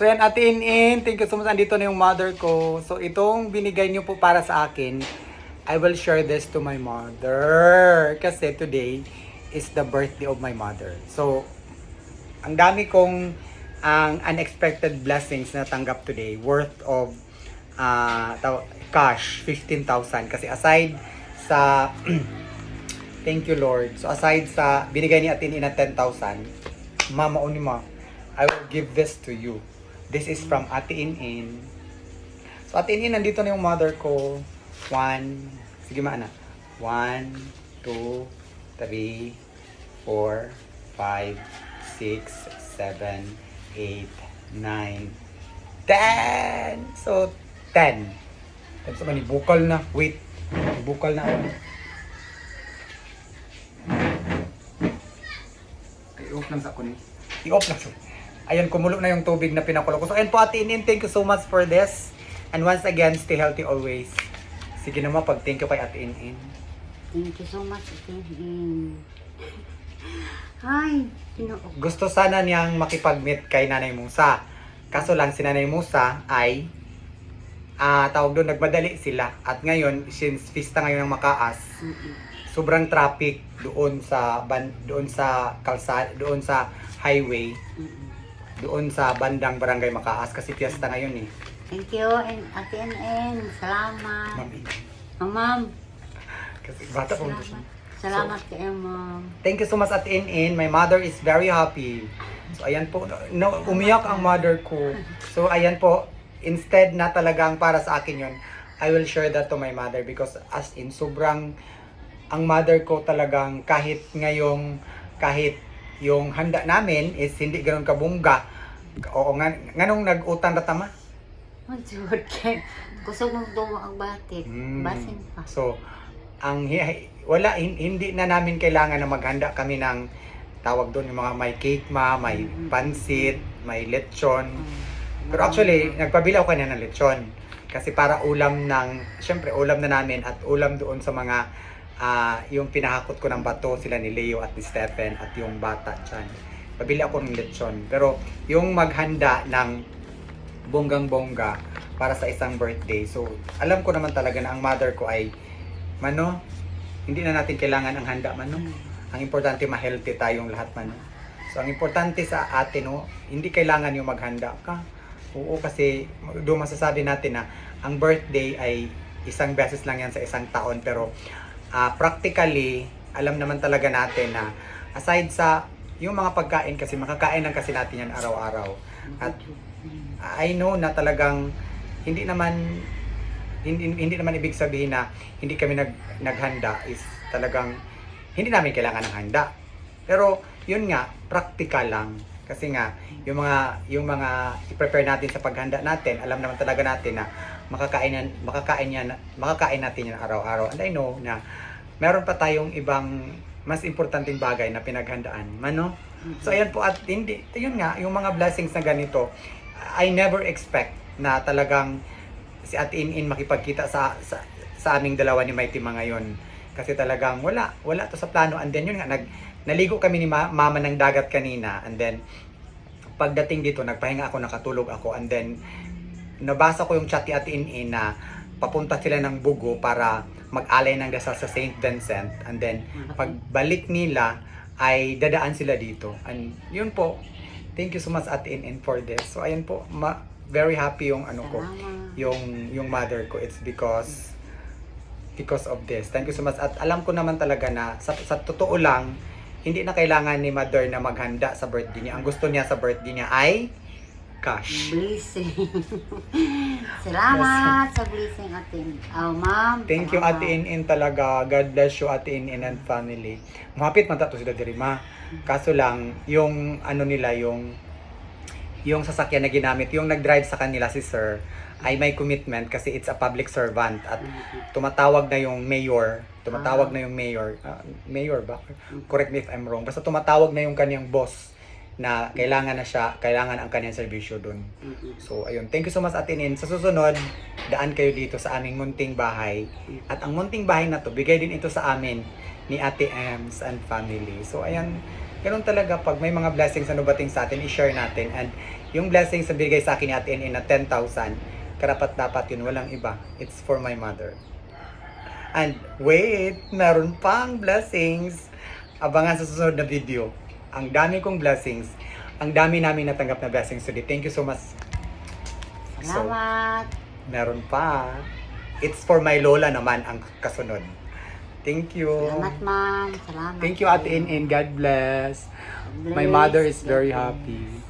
So yan, Ate In-In, thank you so much. Andito na yung mother ko. So itong binigay niyo po para sa akin, I will share this to my mother. Kasi today is the birthday of my mother. So, ang dami kong ang unexpected blessings na tanggap today worth of taw- cash 15,000 kasi aside sa thank you Lord so aside sa binigay ni Atin na 10,000 mama o ni ma I will give this to you this is from Ate In so Ate In nandito na yung mother ko. One sige ma anak one two three four five six seven eight nine ten. So ten. Tapos man bukal na. Wait. Bukal na ako. I-off lang sa kunin. I-off lang sa Ayan, kumulo na yung tubig na pinakulo ko. So, ayan po, Ate Inin, thank you so much for this. And once again, stay healthy always. Sige naman, pag thank you kay Ate Inin. Thank you so much, Ate. Mm. Hi, Ginoo. Gusto sana niyang makipag-meet kay Nanay Musa. Kaso lang, si Nanay Musa ay ah tawag doon, nagmadali sila. At ngayon, since pista ngayon ng Makaas, sobrang traffic doon sa ban doon sa kalsada, doon sa highway, Mm-mm. Doon sa bandang Barangay Makaas kasi fiesta ngayon eh. Thank you, and Ate NN. Salamat. Mami. Oh, Ma'am. Kasi bata pa mo siya. Salamat. Kayo, Ma'am. Thank you so much at In In. My mother is very happy. So ayan po, no, umiyak ang mother ko. So ayan po, instead na talagang para sa akin yun, I will share that to my mother because as in sobrang ang mother ko talagang kahit ngayong kahit yung handa namin is hindi ganoon kabungga. Oo nga, nganong nag-utang na tama? Magsugod kay. Kusog mong duwa ang batik. Mm. Basin pa. So, ang wala hin- hindi na namin kailangan na maghanda kami ng tawag doon yung mga may cake ma, may Mhm. pansit, may lechon. Mm. Pero actually, nagpabili ako kanina ng lechon. Kasi para ulam ng, syempre ulam na namin at ulam doon sa mga ah, yung pinahakot ko ng bato sila ni Leo at ni Stephen at yung bata dyan. Pabili ako ng lechon. Pero yung maghanda ng bonggang-bongga para sa isang birthday. So, alam ko naman talaga na ang mother ko ay, mano, hindi na natin kailangan ang handa, mano. Ang importante, ma-healthy tayong lahat, mano. So, ang importante sa atin, no, hindi kailangan yung maghanda ka. Oo, kasi doon masasabi natin na ang birthday ay isang beses lang yan sa isang taon. Pero, ah, practically, alam naman talaga natin na aside sa yung mga pagkain kasi makakain lang kasi natin yan araw-araw. At. I know na talagang hindi naman hindi, hindi naman ibig sabihin na hindi kami nag, naghanda is talagang hindi namin kailangan ng handa. Pero yun nga, practical lang. Kasi nga, yung mga yung mga i-prepare natin sa paghanda natin, alam naman talaga natin na makakain yan, makakain yan, makakain natin yan araw-araw. And I know na meron pa tayong ibang mas importanteng bagay na pinaghandaan. Mano? So ayan po at hindi, yun nga, yung mga blessings na ganito, I never expect na talagang si Ate In In makipagkita sa, sa, sa aming dalawa ni Mighty mga ngayon. Kasi talagang wala, wala to sa plano. And then yun nga, nag, naligo kami ni ma- mama ng dagat kanina. And then, pagdating dito, nagpahinga ako, nakatulog ako. And then, nabasa ko yung chat ni Ate In In na papunta sila ng Bugo para mag-alay ng dasal sa St. Vincent. And then, pagbalik nila, ay dadaan sila dito. And yun po, thank you so much Ate In In for this. So ayun po, ma- very happy yung ano ko, yung yung mother ko. It's because because of this. Thank you so much. At alam ko naman talaga na sa, sa totoo lang, hindi na kailangan ni mother na maghanda sa birthday niya. Ang gusto niya sa birthday niya ay cash. Blessing. Salamat sa blessing atin. Oh, ma'am. Thank you. Ate In In talaga. God bless you Ate In In and family. Mahapit man tato sila diri ma. Kaso lang yung ano nila yung yung sasakyan na ginamit, yung nag-drive sa kanila si sir ay may commitment kasi it's a public servant at tumatawag na yung mayor, tumatawag na yung mayor, ah, mayor ba? Correct me if I'm wrong. Basta tumatawag na yung kanyang boss na kailangan na siya, kailangan ang kanyang serbisyo doon. Mm-mm. So, ayun. Thank you so much, Ate Nin. Sa susunod, daan kayo dito sa aming munting bahay. At ang munting bahay na to, bigay din ito sa amin ni Ate Ems and family. So, ayan. Ganun talaga pag may mga blessings na dumating sa atin, i-share natin. And yung blessings na binigay sa akin ni Ate NN na 10,000, karapat dapat yun, walang iba. It's for my mother. And wait, meron pang blessings. Abangan sa susunod na video. Ang dami kong blessings. Ang dami namin natanggap na blessings today. Thank you so much. So, Salamat. meron pa. It's for my lola naman ang kasunod. Thank you. Salamat, ma'am. Salamat. Thank you, Ate NN. God bless. My Bless. mother is very happy.